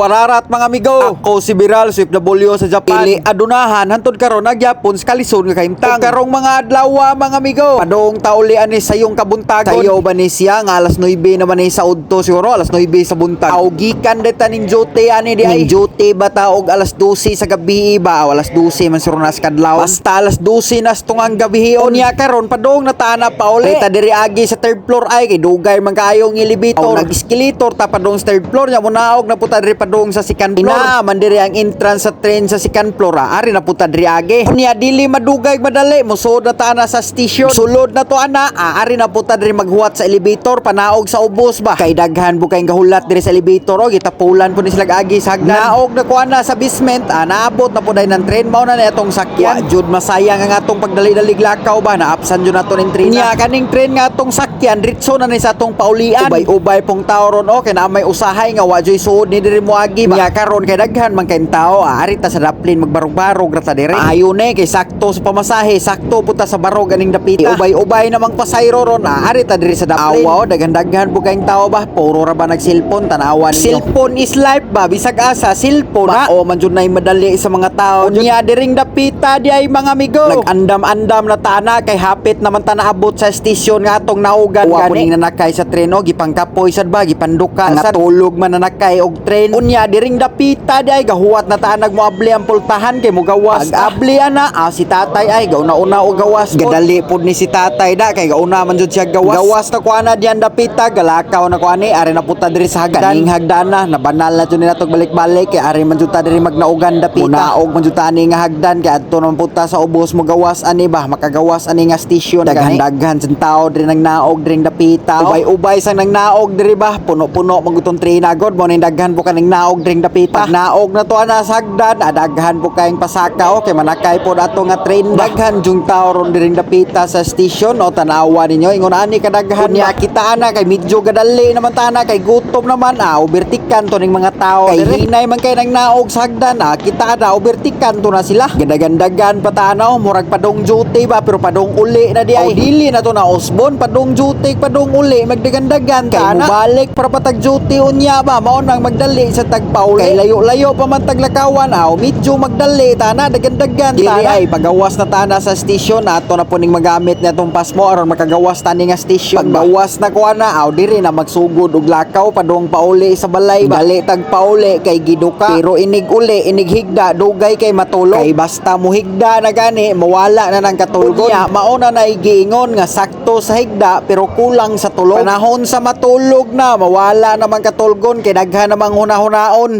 pararat mga amigo. Ako si Biral Swift W sa Japan. Ili adunahan hantod karon nagyapon sa kalison nga kahimtang. Karong mga adlaw mga amigo. Padong tauli ani sa yung kabuntagon. Sayo ba ni siya nga alas 9 naman ni sa udto siguro alas 9 sa buntag. Aw gikan deta nin jote ani di ay. Ning jote ba taog alas 12 sa gabi ba? Alas 12 man suro nas kadlaw. Basta alas 12 nas tungang gabi Unya karon padong natana pa uli. Kita diri agi sa third floor ay kay dugay man kaayo ng elevator. Aw, nag-escalator ta padong sa third floor nya munaog na puta diri padong sa second floor. Ina man diri ang entrance sa train sa second floor. ah. Ari na puta diri agi. Unya dili madugay madali musod na ta na sa station. Sulod na to ana. Ah, ari na puta diri maghuwat sa elevator panaog sa ubos ba. Kay daghan bu kay gahulat diri sa elevator o gitapulan po ni sila agi sa hagdan. Naog na kuha na sa basement. Ah, naabot na po dahil ng train mao na na itong sakyan. Wa jud masayang ang atong pagdali-dali lakaw ba naapsan jud nato ning train. Nya kaning train nga atong sakyan ritso na ni sa atong paulian. Ubay-ubay pong tao ron o kay na may usahay nga wa joy suod ni diri mo agi ba. Karon kay daghan man kay tao ah, ari ta sa daplin magbarog-barog ra ta diri. Ayo ne kay sakto sa pamasahe, sakto puta sa barog aning dapita. Ubay-ubay namang pasayro ron ah, ari ta diri sa daplin. Awaw daghan-daghan po kayong tao ba puro ra ba nag-cellphone tanawan ninyo. Cellphone is life ba bisag asa cellphone ba o man jud nay madali sa mga tao. Unya diring dapita di ay mga amigo. Nag-andam-andam na tana kay hapit naman ta naabot sa station nga atong naugan gani. Kuning nanakay sa tren o gipangkapoy sad ba gipanduka nga tulog man nanakay og tren. Unya diring dapita di ay gahuwat na ta nagmoabli ang pultahan kay mo gawas. Ag abli ana ah, si tatay ay gauna-una og gawas. Gadali pud ni si tatay da kay gauna man jud siya gawas. Gawas na kuana diyan dapita galakaw na kuani ari na puta diri sa hagdan. Kaning hagdana na banal na jud ni natog balik-balik kay ari man jud ta diri magnaugan dapita. Munaog man jud ta ani nga hagdan kay adto naman puta sa ubos mo gawas ani ba makagawas ani nga station daghan-daghan sa tao diri nang naog diri dapita. Ubay-ubay sang nang naog diri ba puno-puno magutong train agod mo ning daghan po kaning naog diri dapita. Pag naog na to ana sa hagdan. Adaghan po kayong pasaka o kay manakay po ato nga train. Daghan jung tao ron diri dapita sa station. O tanawa ninyo. Ingon ani kadaghan niya kita ana kay medyo gadali naman tana kay gutom naman. Ah ubertikan to ning mga tao. Kay hinay man kay nang naog sa hagdan. Ah kita na ubertikan to na sila. Gadagandagan pa tanaw murag padong duty ba pero padong uli na di ay. Dili na to na osbon padong duty padong uli magdagandagan kay mubalik para patag duty unya ba mao nang magdali sa tagpauli. Kay layo-layo pa man taglakawan ah medyo magdali tana dagandagan tana. ay pagawas na tana sa station ato na po ning magamit na tong pasmo aron makagawas tani nga station. Paggawas na kuha na aw diri na magsugod og lakaw padong pauli sa balay bali tag pauli kay giduka. Pero inig uli inig higda dugay kay matulog. Kay basta mo higda na gani mawala na ng katulgon Unya, mauna na igiingon nga sakto sa higda pero kulang sa tulog. Panahon sa matulog na mawala naman katulgon kay daghan namang hunahunaon